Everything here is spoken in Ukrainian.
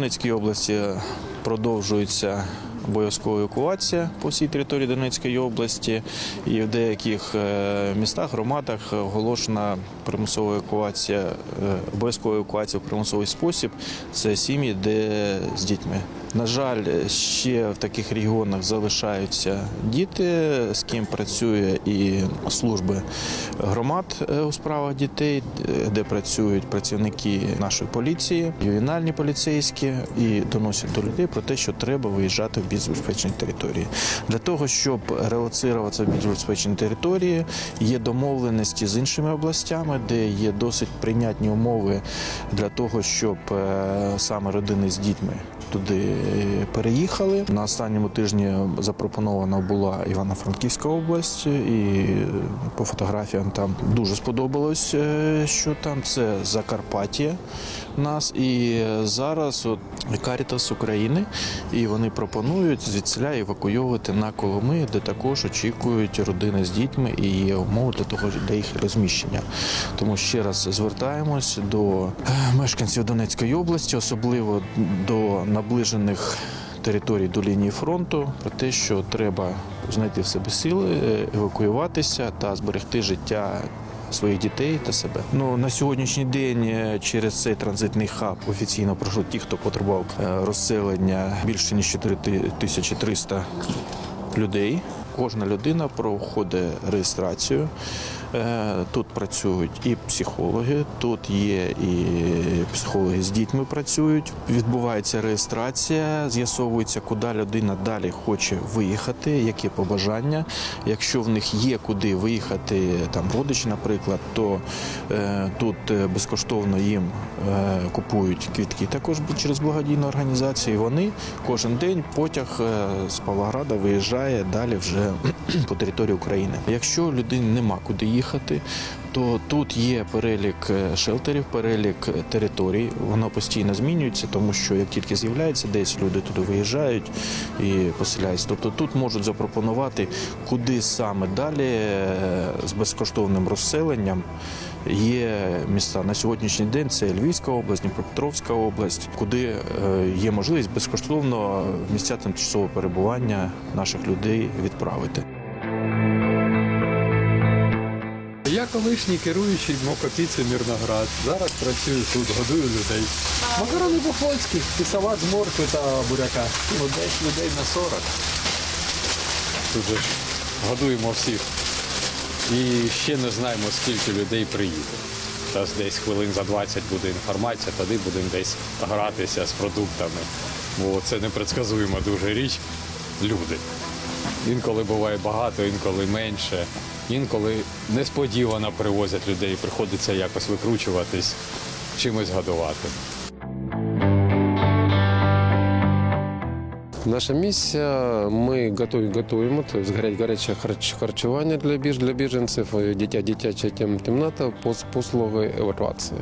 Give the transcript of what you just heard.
Донецькій області продовжується обов'язкова евакуація по всій території Донецької області, і в деяких е, містах, громадах оголошена примусова евакуація, е, обов'язкова евакуація в примусовий спосіб. Це сім'ї, де з дітьми. На жаль, ще в таких регіонах залишаються діти, з ким працює і служби громад е, у справах дітей, де працюють працівники нашої поліції, ювенальні поліцейські, і доносять до людей про те, що треба виїжджати в більш безпечні території. Для того, щоб релоцируватися в більш території, є домовленості з іншими областями, де є досить прийнятні умови для того, щоб е, саме родини з дітьми туди переїхали. На останньому тижні запропонована була Івано-Франківська область, і по фотографіям там дуже сподобалось, е, що там це Закарпаття нас. І зараз от Карітас України, і вони пропонують звідсіля евакуйовувати на Коломи, де також очікують родини з дітьми і є умови для того для їх розміщення. Тому ще раз звертаємось до е, мешканців Донецької області, особливо до наближених територій до лінії фронту, про те, що треба знайти в себе сили, е, евакуюватися та зберегти життя. Своїх дітей та себе. Ну на сьогоднішній день е, через цей транзитний хаб офіційно пройшли ті, хто потребував е, розселення більше ніж 4300 людей. Кожна людина проходить реєстрацію. Е, Тут працюють і психологи, тут є і психологи з дітьми працюють. Відбувається реєстрація, з'ясовується, куди людина далі хоче виїхати, які побажання. Якщо в них є куди виїхати, там родичі, наприклад, то е, тут е, безкоштовно їм е, купують квітки також через благодійну організацію. Вони кожен день потяг е, з Павлограда виїжджає далі вже по території України. Якщо людині нема куди їхати, то тут є перелік е, шелтерів, перелік е, територій. Воно постійно змінюється, тому що як тільки з'являється, десь люди туди виїжджають і поселяються. Тобто тут можуть запропонувати, куди саме далі е, з безкоштовним розселенням. Є міста на сьогоднішній день. Це Львівська область, Дніпропетровська область, куди є можливість безкоштовно місця тимчасового перебування наших людей відправити. Колишній керуючий Мокопіці Мірноград. Зараз працюю тут, годую людей. Макарони по-флотськи і салат з моркви та буряка. Ну, десь людей на 40. Тут же годуємо всіх. І ще не знаємо, скільки людей приїде. Зараз десь хвилин за 20 буде інформація, тоді будемо десь гратися з продуктами. Бо це непредсказуема дуже річ. Люди. Інколи буває багато, інколи менше. Інколи несподівано привозять людей, приходиться якось викручуватись, чимось годувати. Наша місія ми готуємо тобто гаряче харчування для біж для біженців, дитя, дитяча кімната, пос- послуги евакуації.